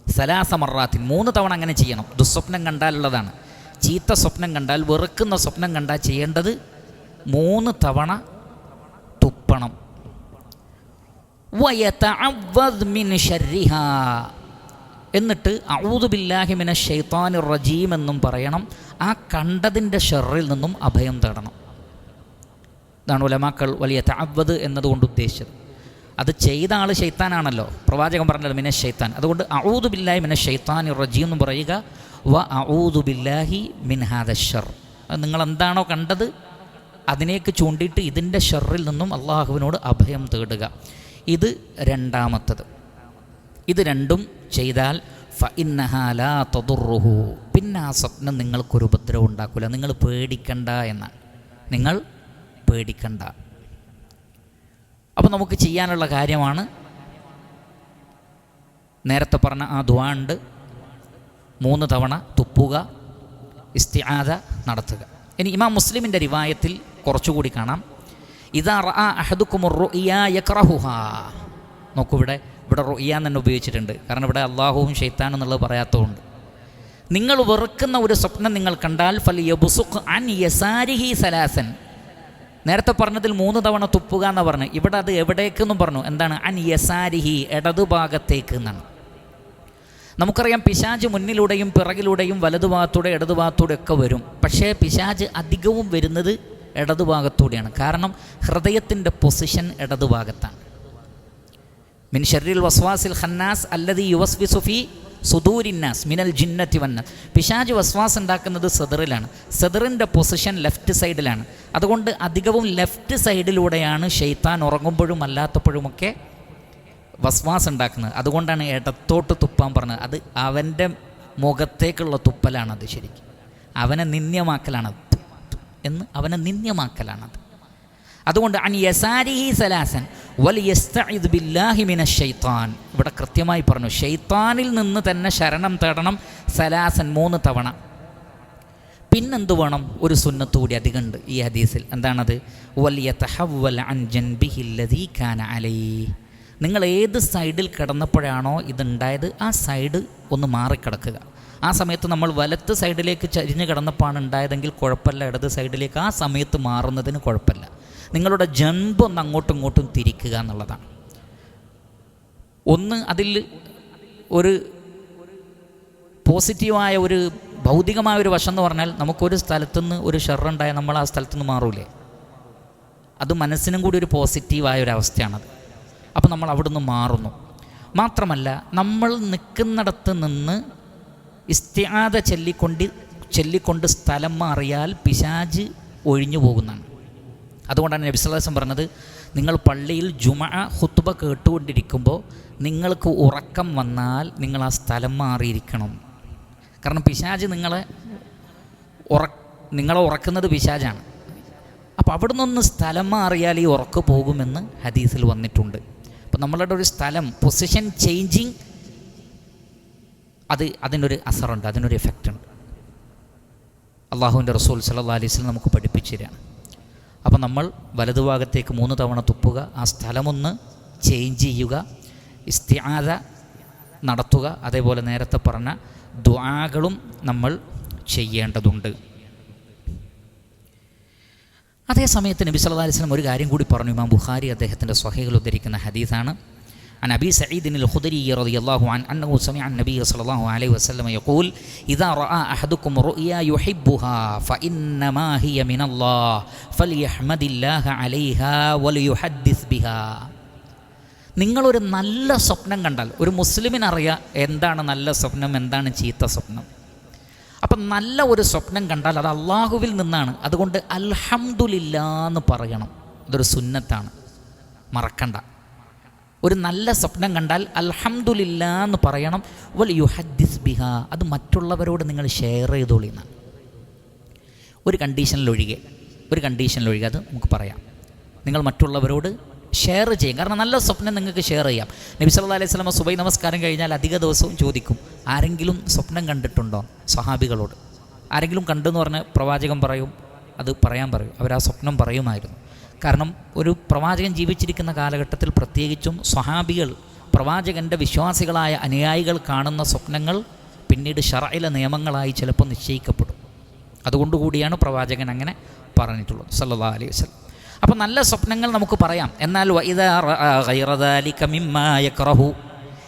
സലാസമറാത്തിൻ മൂന്ന് തവണ അങ്ങനെ ചെയ്യണം. ദുസ്വപ്നം കണ്ടാലുള്ളതാണ്. ചീത്ത സ്വപ്നം കണ്ടാൽ വെറുക്കുന്ന സ്വപ്നം കണ്ടാൽ ചെയ്യേണ്ടത് മൂന്ന് തവണ തുപ്പണം. എന്നിട്ട് ഔദുബില്ലാഹിമിന ഷെയ്ത്താനു റജീം എന്നും പറയണം. ആ കണ്ടതിന്റെ ഷെറിൽ നിന്നും അഭയം തേടണം. ഇതാണ് ഉലമാക്കൾ വലിയ താവത് എന്നതുകൊണ്ട് ഉദ്ദേശിച്ചത്. അത് ചെയ്ത ആൾ ഷെയ്ത്താനാണല്ലോ പ്രവാചകൻ പറഞ്ഞത് മിന ഷെയ്ത്താൻ അതുകൊണ്ട് ഔദു ബില്ലാഹി മിന ഷെയ്ത്താനി റജീം എന്ന് പറയുക വ ഔദു ബില്ലാഹി മിൻ ഹാദ ഷർ. നിങ്ങൾ എന്താണോ കണ്ടത് അതിനേക്ക് ചൂണ്ടിയിട്ട് ഇതിന്റെ ഷെറിൽ നിന്നും അള്ളാഹുവിനോട് അഭയം തേടുക. ഇത് രണ്ടാമത്തത്. ഇത് രണ്ടും ചെയ്താൽ ഫ ഇന്നഹാലാ തതുറുഹു പിന്നെ ആ സ്വപ്നം നിങ്ങൾക്കൊരു ഉപദ്രവം ഉണ്ടാക്കില്ല നിങ്ങൾ പേടിക്കണ്ട എന്നാണ്. നിങ്ങൾ പേടിക്കണ്ട. അപ്പോൾ നമുക്ക് ചെയ്യാനുള്ള കാര്യമാണ്. നേരത്തെ പറഞ്ഞ ആ ദ്വാ മൂന്ന് തവണ തുപ്പുക ഇസ്തിആദ നടത്തുക. ഇനി ഇമാം മുസ്ലിമിന്റെ റിവായത്തിൽ കുറച്ചുകൂടി കാണാം. ഇതാ റഅ അഹദുക്കുമുർ റുഇയാ യക്റഹുഹാ. നോക്കൂ ഇവിടെ ഇവിടെ റുഇയ എന്ന് തന്നെ ഉപയോഗിച്ചിട്ടുണ്ട്. കാരണം ഇവിടെ അള്ളാഹുവും ഷെയ്ത്താൻ എന്നുള്ളത് പറയാത്തതുകൊണ്ട്. നിങ്ങൾ വെറുക്കുന്ന ഒരു സ്വപ്നം നിങ്ങൾ കണ്ടാൽ ഫൽ യബുസുഖ് അൻ യസാരിഹി സലാസൻ. നേരത്തെ പറഞ്ഞതിൽ മൂന്ന് തവണ തുപ്പുക എന്ന് പറഞ്ഞു. ഇവിടെ അത് എവിടേക്കെന്നും പറഞ്ഞു. എന്താണ്? അൻ യസാരിഹി ഇടതുഭാഗത്തേക്ക് എന്നാണ് നമുക്കറിയാം പിശാജ് മുന്നിലൂടെയും പിറകിലൂടെയും വലതുഭാഗത്തൂടെ ഇടതുഭാഗത്തൂടെ ഒക്കെ വരും. പക്ഷേ പിശാജ് അധികവും വരുന്നത് ഇടതുഭാഗത്തൂടെയാണ്. കാരണം ഹൃദയത്തിന്റെ പൊസിഷൻ ഇടതുഭാഗത്താണ്. മിൻ ഷെറിൽ വസ്വാസിൽ ഹന്നാസ് അല്ലതി യുവസ് വിസുഫി സുദൂരിന്നാസ് മിനൽ ജിന്നത്തി വന്ന. പിശാജ് വസ്വാസ് ഉണ്ടാക്കുന്നത് സെദറിലാണ്. സെദറിന്റെ പൊസിഷൻ ലെഫ്റ്റ് സൈഡിലാണ്. അതുകൊണ്ട് അധികവും ലെഫ്റ്റ് സൈഡിലൂടെയാണ് ഷെയ്ത്താൻ ഉറങ്ങുമ്പോഴും അല്ലാത്തപ്പോഴുമൊക്കെ വസ്വാസ് ഉണ്ടാക്കുന്നത്. അതുകൊണ്ടാണ് ഇടത്തോട്ട് തുപ്പാൻ പറഞ്ഞത്. അത് അവന്റെ മുഖത്തേക്കുള്ള തുപ്പലാണത് ശരിക്കും. അവനെ നിന്ദ്യമാക്കലാണത് എന്ന് അവനെ നിന്ദ്യമാക്കലാണത് അതുകൊണ്ട് അൻ യസാരിഹി സലാസൻ വൽ യസ്തഇദ് ബില്ലാഹി മിന ഷൈത്താൻ ഇവിടെ കൃത്യമായി പറഞ്ഞു ഷെയ്ത്താനിൽ നിന്ന് തന്നെ ശരണം തേടണം സലാസൻ മൂന്ന് തവണ. പിന്നെന്ത് വേണം? ഒരു സുന്നത്ത് കൂടി അധികമുണ്ട് ഈ ഹദീസിൽ. എന്താണത്? വലിയ തഹവൽ അൻ ബിഹില്ലതീ കാന അലൈ നിങ്ങൾ ഏത് സൈഡിൽ കിടന്നപ്പോഴാണോ ഇതുണ്ടായത് ആ സൈഡ് ഒന്ന് മാറിക്കിടക്കുക. ആ സമയത്ത് നമ്മൾ വലത്ത് സൈഡിലേക്ക് ചരിഞ്ഞ് കിടന്നപ്പോഴാണ് ഉണ്ടായതെങ്കിൽ കുഴപ്പമില്ല ഇടത് സൈഡിലേക്ക് ആ സമയത്ത് മാറുന്നതിന് കുഴപ്പമില്ല. നിങ്ങളുടെ ജൻപ് ഒന്ന് അങ്ങോട്ടും ഇങ്ങോട്ടും തിരിക്കുക എന്നുള്ളതാണ്. ഒന്ന് അതിൽ ഒരു പോസിറ്റീവായ ഒരു ഭൗതികമായ ഒരു വശം എന്ന് പറഞ്ഞാൽ നമുക്കൊരു സ്ഥലത്തുനിന്ന് ഒരു ഷെറുണ്ടായാൽ നമ്മൾ ആ സ്ഥലത്തുനിന്ന് മാറൂലേ. അത് മനസ്സിനും കൂടി ഒരു പോസിറ്റീവായ ഒരു അവസ്ഥയാണത് അപ്പോൾ നമ്മൾ അവിടുന്ന് മാറുന്നു. മാത്രമല്ല നമ്മൾ നിൽക്കുന്നിടത്ത് നിന്ന് ഇസ്ത്യാദ ചൊല്ലിക്കൊണ്ട് ചൊല്ലിക്കൊണ്ട് സ്ഥലം മാറിയാൽ പിശാജ് ഒഴിഞ്ഞു പോകുന്നതാണ്. അതുകൊണ്ടാണ് നബിസ്വലാസം പറഞ്ഞത് നിങ്ങൾ പള്ളിയിൽ ജുമ ഹുത്തുബ കേട്ടുകൊണ്ടിരിക്കുമ്പോൾ നിങ്ങൾക്ക് ഉറക്കം വന്നാൽ നിങ്ങൾ ആ സ്ഥലം മാറിയിരിക്കണം. കാരണം പിശാജ് നിങ്ങളെ ഉറ നിങ്ങളെ ഉറക്കുന്നത് പിശാജാണ്. അപ്പോൾ അവിടെ നിന്ന് സ്ഥലം മാറിയാൽ ഈ ഉറക്ക് പോകുമെന്ന് ഹദീസിൽ വന്നിട്ടുണ്ട്. അപ്പോൾ നമ്മളുടെ ഒരു സ്ഥലം പൊസിഷൻ ചേഞ്ചിങ് അത് അതിനൊരു അസറുണ്ട് അതിനൊരു എഫക്റ്റ് ഉണ്ട്. അള്ളാഹുവിന്റെ റസൂൽ സല്ലാ അലൈഹി നമുക്ക് പഠിപ്പിച്ചു തരാണ് അപ്പോൾ നമ്മൾ വലതുഭാഗത്തേക്ക് മൂന്ന് തവണ തുപ്പുക ആ സ്ഥലമൊന്ന് ചേഞ്ച് ചെയ്യുക ഇസ്തിയാത നടത്തുക അതേപോലെ നേരത്തെ പറഞ്ഞ ദ്വാകളും നമ്മൾ ചെയ്യേണ്ടതുണ്ട്. അതേ സമയത്ത് നബി സല്ലല്ലാഹു അലൈഹി വസല്ലം ഒരു കാര്യം കൂടി പറഞ്ഞു ഇമാം ബുഖാരി അദ്ദേഹത്തിൻ്റെ സ്വഹീകൾ ഉദ്ധരിക്കുന്ന ഹദീസാണ് عن أبي سعيد الخدري رضي الله عنه أنه سمع النبي صلى الله عليه وسلم يقول إذا رأى أحدكم رؤيا يحبها فإنما هي من الله فليحمد الله عليها وليحدث بها നിങ്ങളൊരു നല്ല സ്വപ്നം കണ്ടാൽ ഒരു മുസ്ലിമിനറിയാം എന്താണ് നല്ല സ്വപ്നം എന്താണ് ചീത്ത സ്വപ്നം അപ്പം നല്ല ഒരു സ്വപ്നം കണ്ടാൽ അത് അള്ളാഹുവിൽ നിന്നാണ്. അതുകൊണ്ട് അൽഹമുല്ല എന്ന് പറയണം. ഇതൊരു സുന്നത്താണ്. മറക്കണ്ട. ഒരു നല്ല സ്വപ്നം കണ്ടാൽ അൽഹമുല്ല എന്ന് പറയണം. വൽ യുഹദ്ദിസ് ബിഹ. അത് മറ്റുള്ളവരോട് നിങ്ങൾ ഷെയർ ചെയ്തോളി എന്നാണ്. ഒരു കണ്ടീഷനിലൊഴികെ ഒരു കണ്ടീഷനിലൊഴികെ അത് നമുക്ക് പറയാം. നിങ്ങൾ മറ്റുള്ളവരോട് ഷെയർ ചെയ്യും. കാരണം നല്ല സ്വപ്നം നിങ്ങൾക്ക് ഷെയർ ചെയ്യാം. നബി സല്ലാ അലൈഹി സ്വലമ സുബൈ നമസ്കാരം കഴിഞ്ഞാൽ അധിക ദിവസവും ചോദിക്കും ആരെങ്കിലും സ്വപ്നം കണ്ടിട്ടുണ്ടോ? സ്വഹാബികളോട്. ആരെങ്കിലും കണ്ടെന്ന് പറഞ്ഞ് പ്രവാചകൻ പറയും അത് പറയാൻ പറയും. അവർ ആ സ്വപ്നം പറയുമായിരുന്നു. കാരണം ഒരു പ്രവാചകൻ ജീവിച്ചിരിക്കുന്ന കാലഘട്ടത്തിൽ പ്രത്യേകിച്ചും സ്വഹാബികൾ പ്രവാചകന്റെ വിശ്വാസികളായ അനുയായികൾ കാണുന്ന സ്വപ്നങ്ങൾ പിന്നീട് ഷറയിലെ നിയമങ്ങളായി ചിലപ്പോൾ നിശ്ചയിക്കപ്പെടും. അതുകൊണ്ടുകൂടിയാണ് പ്രവാചകൻ അങ്ങനെ പറഞ്ഞിട്ടുള്ളത്. സല്ലാ അലൈഹി വസ്ലം അപ്പോൾ നല്ല സ്വപ്നങ്ങൾ നമുക്ക് പറയാം. എന്നാൽ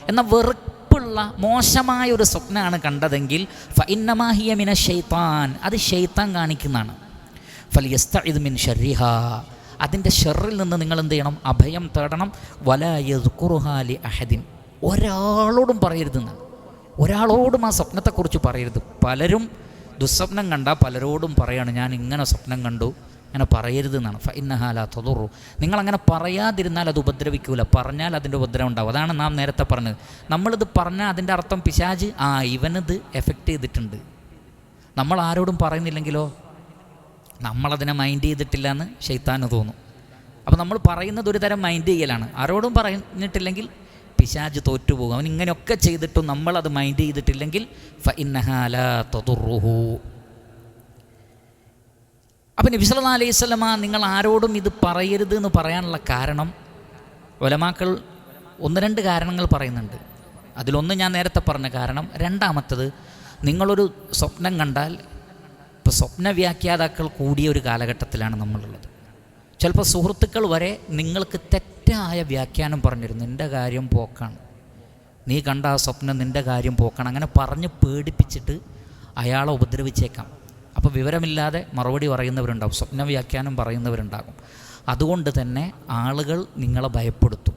എന്ന വെറുപ്പുള്ള മോശമായ ഒരു സ്വപ്നമാണ് കണ്ടതെങ്കിൽ ഫൈന്നമാഹിയമിന ഷെയ്ത്താൻ അത് ഷെയ്ത്താൻ കാണിക്കുന്നതാണ്. ഫലിയസ്ത മിൻ ഷർരിഹ. അതിന്റെ ഷെറിൽ നിന്ന് നിങ്ങൾ എന്ത് ചെയ്യണം? അഭയം തേടണം. വലയുറുഹാലി അഹദിൻ. ഒരാളോടും പറയരുതെന്ന് ഒരാളോടും ആ സ്വപ്നത്തെക്കുറിച്ച് പറയരുത്. പലരും ദുസ്വപ്നം കണ്ട പലരോടും പറയാണ് ഞാൻ ഇങ്ങനെ സ്വപ്നം കണ്ടു. അങ്ങനെ പറയരുത് എന്നാണ് ഫൈനഹാല തൊതുറു നിങ്ങളങ്ങനെ പറയാതിരുന്നാൽ അത് ഉപദ്രവിക്കൂല. പറഞ്ഞാൽ അതിന്റെ ഉപദ്രവം ഉണ്ടാവും. അതാണ് നാം നേരത്തെ പറഞ്ഞത്. നമ്മളിത് പറഞ്ഞാൽ അതിന്റെ അർത്ഥം പിശാജ് ആ ഇവനിത് എഫക്റ്റ് ചെയ്തിട്ടുണ്ട്. നമ്മൾ ആരോടും പറയുന്നില്ലെങ്കിലോ? നമ്മളതിനെ മൈൻഡ് ചെയ്തിട്ടില്ല എന്ന് ഷെയ്ത്താന് തോന്നും. അപ്പോൾ നമ്മൾ പറയുന്നത് ഒരു തരം മൈൻഡ് ചെയ്യലാണ്. ആരോടും പറഞ്ഞിട്ടില്ലെങ്കിൽ പിശാജ് തോറ്റുപോകും. അവൻ ഇങ്ങനെയൊക്കെ ചെയ്തിട്ടും നമ്മളത് മൈൻഡ് ചെയ്തിട്ടില്ലെങ്കിൽ ഫ ഇന്നഹാല തൊതുറുഹു അപ്പം നബി സല്ലാ അലൈഹി സ്വലമ നിങ്ങൾ ആരോടും ഇത് പറയരുത് എന്ന് പറയാനുള്ള കാരണം ഒലമാക്കൾ ഒന്ന് രണ്ട് കാരണങ്ങൾ പറയുന്നുണ്ട്. അതിലൊന്ന് ഞാൻ നേരത്തെ പറഞ്ഞ കാരണം രണ്ടാമത്തത് നിങ്ങളൊരു സ്വപ്നം കണ്ടാൽ ഇപ്പോൾ സ്വപ്ന വ്യാഖ്യാതാക്കൾ കൂടിയ ഒരു കാലഘട്ടത്തിലാണ് നമ്മളുള്ളത്. ചിലപ്പോൾ സുഹൃത്തുക്കൾ വരെ നിങ്ങൾക്ക് തെറ്റായ വ്യാഖ്യാനം പറഞ്ഞിരുന്നു നിന്റെ കാര്യം പോക്കാണ്. നീ കണ്ട ആ സ്വപ്നം നിന്റെ കാര്യം പോക്കാണ്. അങ്ങനെ പറഞ്ഞ് പേടിപ്പിച്ചിട്ട് അയാളെ ഉപദ്രവിച്ചേക്കാം. അപ്പോൾ വിവരമില്ലാതെ മറുപടി പറയുന്നവരുണ്ടാകും സ്വപ്ന വ്യാഖ്യാനം പറയുന്നവരുണ്ടാകും. അതുകൊണ്ട് തന്നെ ആളുകൾ നിങ്ങളെ ഭയപ്പെടുത്തും.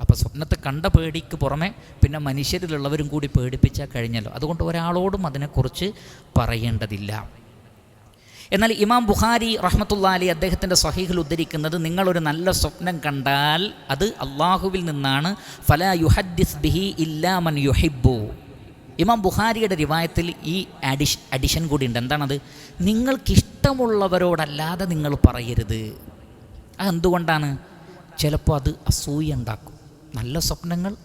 അപ്പോൾ സ്വപ്നത്തെ കണ്ട പേടിക്ക് പുറമെ പിന്നെ മനുഷ്യരിലുള്ളവരും കൂടി പേടിപ്പിച്ചാൽ കഴിഞ്ഞല്ലോ. അതുകൊണ്ട് ഒരാളോടും അതിനെക്കുറിച്ച് പറയേണ്ടതില്ല. എന്നാൽ ഇമാം ബുഖാരി റഹ്മത്തുള്ള അലി അദ്ദേഹത്തിന്റെ സഹീഹിൽ ഉദ്ധരിക്കുന്നത് നിങ്ങളൊരു നല്ല സ്വപ്നം കണ്ടാൽ അത് അള്ളാഹുവിൽ നിന്നാണ്. ഫല യുഹദ്ദിസ് ബിഹി ഇല്ലാമൻ യുഹിബു ഇമാം ബുഹാരിയുടെ റിവായത്തിൽ ഈ അഡിഷ് അഡിഷൻ കൂടി ഉണ്ട് എന്താണത്? നിങ്ങൾക്കിഷ്ടമുള്ളവരോടല്ലാതെ നിങ്ങൾ പറയരുത്. അതെന്തുകൊണ്ടാണ്? ചിലപ്പോൾ അത് അസൂയ ഉണ്ടാക്കും. നല്ല സ്വപ്നങ്ങൾ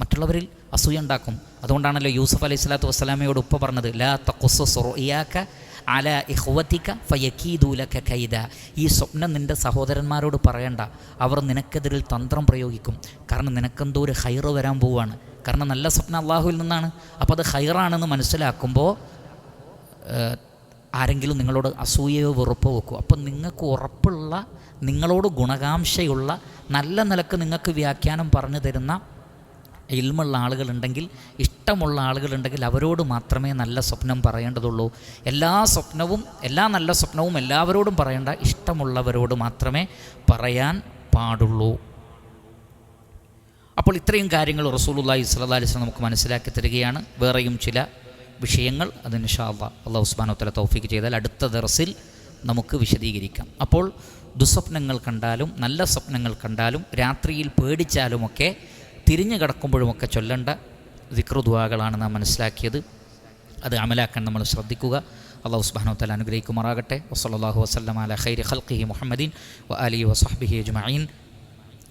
മറ്റുള്ളവരിൽ അസൂയ ഉണ്ടാക്കും. അതുകൊണ്ടാണല്ലോ യൂസഫ് അലൈഹി സ്വലാത്തു വസ്സലാമയോട് ഉപ്പ പറഞ്ഞത് ലാ തക്കൊസ്സൊറോയാക്ക അല ഇഹ്വത്തിക്ക ഫയക്കീദൂലക്ക കൈദ. ഈ സ്വപ്നം നിന്റെ സഹോദരന്മാരോട് പറയണ്ട. അവർ നിനക്കെതിരിൽ തന്ത്രം പ്രയോഗിക്കും. കാരണം നിനക്കെന്തോ ഒരു ഹൈറ് വരാൻ പോവുകയാണ്. കാരണം നല്ല സ്വപ്നം അള്ളാഹുവിൽ നിന്നാണ്. അപ്പോൾ അത് ഹൈറാണെന്ന് മനസ്സിലാക്കുമ്പോൾ ആരെങ്കിലും നിങ്ങളോട് അസൂയയോ വെറുപ്പോ വെക്കും. അപ്പം നിങ്ങൾക്ക് ഉറപ്പുള്ള നിങ്ങളോട് ഗുണകാംക്ഷയുള്ള നല്ല നിലയ്ക്ക് നിങ്ങൾക്ക് വ്യാഖ്യാനം പറഞ്ഞു തരുന്ന ഇൽമുള്ള ആളുകളുണ്ടെങ്കിൽ ഇഷ്ടമുള്ള ആളുകളുണ്ടെങ്കിൽ അവരോട് മാത്രമേ നല്ല സ്വപ്നം പറയേണ്ടതുള്ളൂ. എല്ലാ സ്വപ്നവും എല്ലാ നല്ല സ്വപ്നവും എല്ലാവരോടും പറയേണ്ട ഇഷ്ടമുള്ളവരോട് മാത്രമേ പറയാൻ പാടുള്ളൂ. അപ്പോൾ ഇത്രയും കാര്യങ്ങൾ റസൂലുല്ലാഹി സ്വല്ലാ അലിസ്ലം നമുക്ക് മനസ്സിലാക്കി തരികയാണ്. വേറെയും ചില വിഷയങ്ങൾ അതിന് ഷാബ അള്ളാഹു ഉസ്മാനോത്തല തൗഫീക്ക് ചെയ്താൽ അടുത്ത ദർസിൽ നമുക്ക് വിശദീകരിക്കാം. അപ്പോൾ ദുസ്വപ്നങ്ങൾ കണ്ടാലും നല്ല സ്വപ്നങ്ങൾ കണ്ടാലും രാത്രിയിൽ പേടിച്ചാലുമൊക്കെ തിരിഞ്ഞു കിടക്കുമ്പോഴുമൊക്കെ ചൊല്ലേണ്ട വിക്രുദ്വാകളാണ് നാം മനസ്സിലാക്കിയത്. അത് അമലാക്കാൻ നമ്മൾ ശ്രദ്ധിക്കുക. അള്ളാഹു സുബാനോത്തല തല അനുഗ്രഹിക്കുമാറാകട്ടെ. വസല്ലാഹു വസ്ലം അല ഖൈരി ഖൽഖി മുഹമ്മദീൻ വ അലി വസഹബിഹി അജ്മഈൻ.